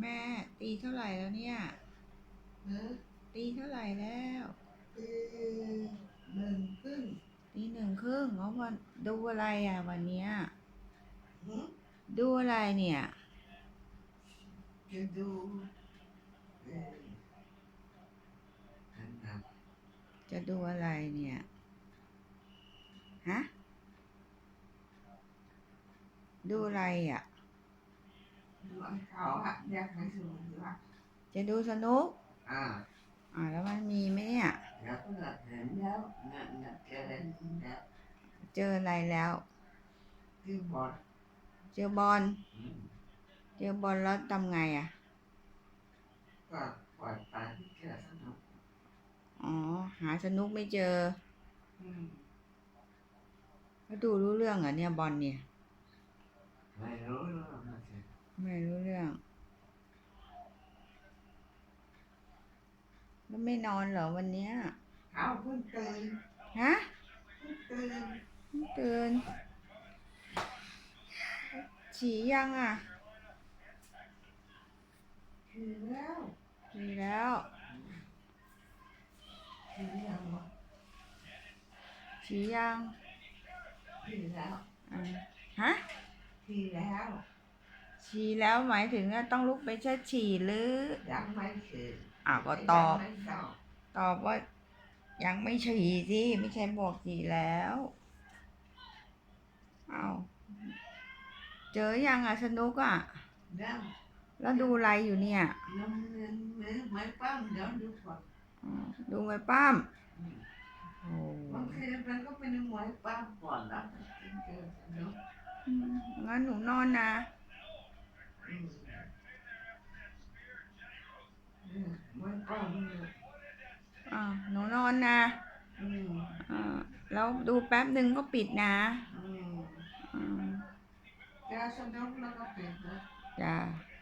แม่ตีเท่าไหร่แล้วเนี่ยฮะตีเท่าไหร่แล้วตีหนึ่งครึ่งตีหนึ่งครึ่งเขาวันดูอะไรอะวันเนี้ยหึดูอะไรเนี่ยจะดูเอ่ออันดับจะดูอะไรเนี่ยฮะดูอะไรอะดูอัน เขาอะแยกไม่ถูกหรือว่าจะดูสนุก อ่าอ่าแล้วมันมีไหมเนี่ย แล้วก็เห็นแล้วนั่นนั่นเจอแล้วเจออะไรแล้วที่บอดเจอบอล อืมเจอบอลแล้วทำไงอะ ก็ปล่อยไปที่เจอสนุกอ๋อ หาสนุกไม่เจอ อืมแล้วดูรู้เรื่องเหรอเนี่ยบอลเนี่ย ไม่รู้เรื่องนะสิ ไม่รู้เรื่อง แล้วไม่นอนเหรอวันเนี้ยเขาเพิ่งตื่นฮะเพิ่งตื่นตื่นฉี่ยังอะคือแล้วฉี่แล้วคือยังวะฉี่ยังคือแล้วอ่าฮะคือแล้ว ฉี่แล้วหมายถึงว่าต้องลุกไปเช็ดฉี่หรือ ยังไม่คืออ่าวก็ตอบ ยังไม่ตอบตอบว่า ยังไม่ฉี่สิไม่ใช่บอกฉี่แล้วเอาเจอยังอะสนุกอะ ยังแล้วดูอะไรอยู่เนี่ยยังยังไม่ไม่ปั้มเดี๋ยวดูก่อนอ๋อดูไว้ป้ามอืมโอ้บางทีมันก็เป็นมวยปั้มก่อนแล้วถึงเจอสนุกอืมงั้นหนูนอนนะ นูนอนนะอืมอ่าแล้วดูแป๊บหนึ่งก็ปิดนะอืมอืมเจอสนุกแล้วก็เป็นนะ จ้าอ